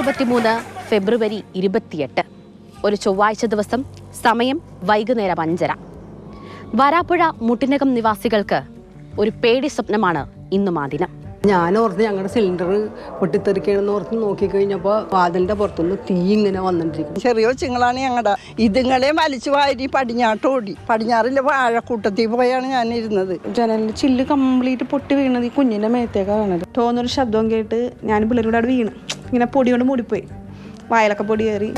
ഇരുപത്തിമൂന്ന് ഫെബ്രുവരി ഇരുപത്തിയെട്ട്. ഒരു ചൊവ്വാഴ്ച ദിവസം സമയം വൈകുന്നേരം അഞ്ചര. വരാപ്പുഴ മുട്ടിനകം നിവാസികൾക്ക് ഒരു പേടി സ്വപ്നമാണ് ഇന്നും ആ ദിനം. ഞാൻ ഓർത്ത് ഞങ്ങളുടെ സിലിണ്ടർ പൊട്ടിത്തെറിക്കണമെന്ന് ഓർത്ത് നോക്കിക്കഴിഞ്ഞപ്പോൾ വാതിലിന്റെ പുറത്തുനിന്ന് തീ ഇങ്ങനെ വന്നിട്ടിരിക്കും ചെറിയ കൊച്ചുങ്ങളാണ് ഞങ്ങളുടെ ഇതുങ്ങളെ വലിച്ചു വാരി പടിഞ്ഞാട്ട് ഓടി. പടിഞ്ഞാറിലെ വാഴക്കൂട്ടത്തിൽ പോയാണ് ഞാൻ ഇരുന്നത് ജനലിന്റെ ചില്ല് കംപ്ലീറ്റ് പൊട്ടി വീണത് ഈ കുഞ്ഞിന്റെ മേത്തേക്കാണ് വീണത്. തോന്നൊരു ശബ്ദം കേട്ട് ഞാൻ പിള്ളേരുടെ അവിടെ വീണ്. ഇങ്ങനെ പൊടി കൊണ്ട് മൂടിപ്പോയി. വായലൊക്കെ പൊടി കയറി.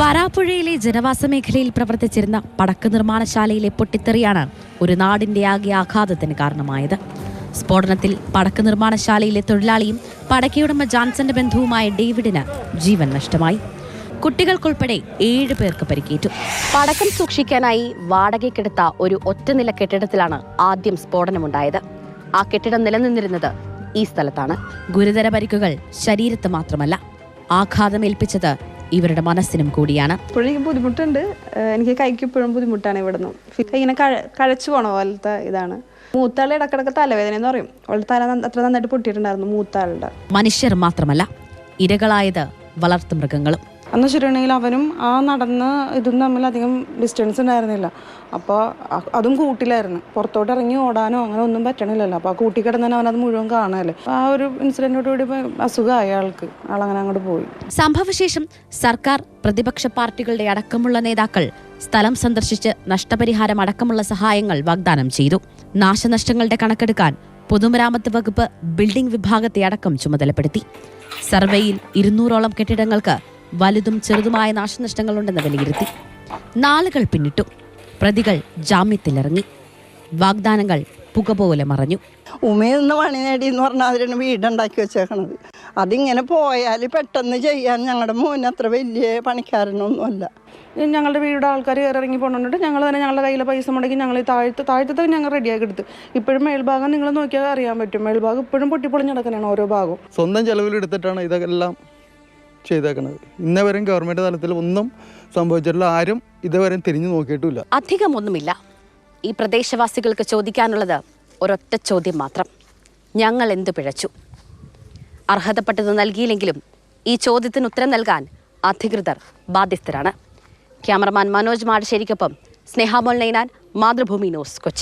വരാപ്പുഴയിലെ ജനവാസ മേഖലയിൽ പ്രവർത്തിച്ചിരുന്ന പടക്ക് നിർമ്മാണശാലയിലെ പൊട്ടിത്തെറിയാണ് ഒരു നാടിന്റെ ആകെ ആഘാതത്തിന് കാരണമായത്. സ്ഫോടനത്തിൽ പടക്ക് നിർമ്മാണശാലയിലെ തൊഴിലാളിയും പടക്കയുടമ ജോൺസന്റെ ബന്ധുവുമായ ഡേവിഡിന് ജീവൻ നഷ്ടമായി. കുട്ടികൾക്കുൾപ്പെടെ ഏഴ് പേർക്ക് പരിക്കേറ്റു. പടക്കം സൂക്ഷിക്കാനായി വാടകയ്ക്കെടുത്ത ഒരു ഒറ്റനില കെട്ടിടത്തിലാണ് ആദ്യം സ്ഫോടനമുണ്ടായത്. ആ കെട്ടിടം നിലനിന്നിരുന്നത് ഈ സ്ഥലത്താണ്. ഗുരുതര പരിക്കുകൾ ശരീരത്ത് മാത്രമല്ല ആഘാതമേൽപ്പിച്ചത് ഇവരുടെ മനസ്സിനും കൂടിയാണ്. ഇപ്പോഴും എനിക്ക് ബുദ്ധിമുട്ടുണ്ട്. എനിക്ക് കൈക്ക് ഇപ്പോഴും ബുദ്ധിമുട്ടാണ് ഇവിടെ നിന്ന് ഇങ്ങനെ കഴ കഴച്ചു പോണ പോലത്തെ ഇതാണ്. മൂത്താളുടെ ഇടക്കിടക്ക് തലവേദന എന്ന് പറയും. അവളുടെ തല അത്ര നന്നായിട്ട് പൊട്ടിയിട്ടുണ്ടായിരുന്നു മൂത്താളുടെ. മനുഷ്യർ മാത്രമല്ല ഇരകളായത് വളർത്തുമൃഗങ്ങളും എന്ന് വെച്ചിട്ടുണ്ടെങ്കിൽ അവനും ആ നടന്ന ഇതും തമ്മിൽ അധികം ഡിസ്റ്റൻസ് ഉണ്ടായിരുന്നില്ല. അപ്പോൾ അതും കൂട്ടിലായിരുന്നു. പുറത്തോട്ട് ഇറങ്ങി ഓടാനോ അങ്ങനെ ഒന്നും പറ്റണില്ലല്ലോ. അപ്പോൾ ആ കൂട്ടി കിടന്നാൽ അവനത് മുഴുവൻ കാണാല്ലേ. ആ ഒരു ഇൻസിഡന്റോട് കൂടി ഇപ്പം അസുഖമായി അയാൾക്ക് ആളങ്ങനെ അങ്ങോട്ട് പോയി. സംഭവശേഷം സർക്കാർ പ്രതിപക്ഷ പാർട്ടികളുടെ അടക്കമുള്ള നേതാക്കൾ സ്ഥലം സന്ദർശിച്ച് നഷ്ടപരിഹാരം അടക്കമുള്ള സഹായങ്ങൾ വാഗ്ദാനം ചെയ്തു. നാശനഷ്ടങ്ങളുടെ കണക്കെടുക്കാൻ പൊതുമരാമത്ത് വകുപ്പ് ബിൽഡിംഗ് വിഭാഗത്തെ അടക്കം ചുമതലപ്പെടുത്തി. സർവേയിൽ ഇരുന്നൂറോളം കെട്ടിടങ്ങൾക്ക് വലുതും ചെറുതുമായ നാശനഷ്ടങ്ങളുണ്ടെന്ന് വിലയിരുത്തി. നാളുകൾ പിന്നിട്ടു. പ്രതികൾ ജാമ്യത്തിലിറങ്ങി. വാഗ്ദാനങ്ങൾ പുക പോലെ മറഞ്ഞു. ഉമയിൽ നിന്ന് പണി നേടി എന്ന് പറഞ്ഞാൽ അതിനാണ് വീടുണ്ടാക്കി വെച്ചേക്കണത്. അതിങ്ങനെ പോയാൽ പെട്ടെന്ന് ചെയ്യാൻ ഞങ്ങളുടെ മോൻ അത്ര വലിയ പണിക്കാരനൊന്നുമല്ല. ഞങ്ങളുടെ വീട് ആൾക്കാർ കയറി ഇറങ്ങി പോകുന്നുണ്ട് ഞങ്ങൾ തന്നെ ഞങ്ങളുടെ കയ്യിലെ പൈസ മുടക്കി ഞങ്ങൾ താഴ്ത്ത് താഴത്ത് ഞങ്ങൾ റെഡിയാക്കി എടുത്ത്. ഇപ്പോഴും മേൽഭാഗം നിങ്ങൾ നോക്കിയാൽ അറിയാൻ പറ്റും. മേൽഭാഗം ഇപ്പോഴും പൊട്ടിപ്പൊളിഞ്ഞ് നടക്കുന്നതാണ് ഓരോ ഭാഗവും. സ്വന്തം ചെലവിലെടുത്തിട്ടാണ് ഇതെല്ലാം ചെയ്തേക്കുന്നത് ഇന്നവരെയും ഗവൺമെന്റ് തലത്തിൽ ഒന്നും സംഭവിച്ചിട്ടില്ല. ആരും ഇതുവരെ തിരിഞ്ഞു നോക്കിയിട്ടുമില്ല. അധികമൊന്നുമില്ല. ഈ പ്രദേശവാസികൾക്ക് ചോദിക്കാനുള്ളത് ഒരൊറ്റ ചോദ്യം മാത്രം. ഞങ്ങൾ എന്തു പിഴച്ചു? അർഹതപ്പെട്ടത് നൽകിയില്ലെങ്കിലും ഈ ചോദ്യത്തിന് ഉത്തരം നൽകാൻ അധികൃതർ ബാധ്യസ്ഥരാണ്. ക്യാമറമാൻ മനോജ് മാടശ്ശേരിക്കൊപ്പം സ്നേഹാമോൾ നൈനാൻ മാതൃഭൂമി ന്യൂസ് കൊച്ചി.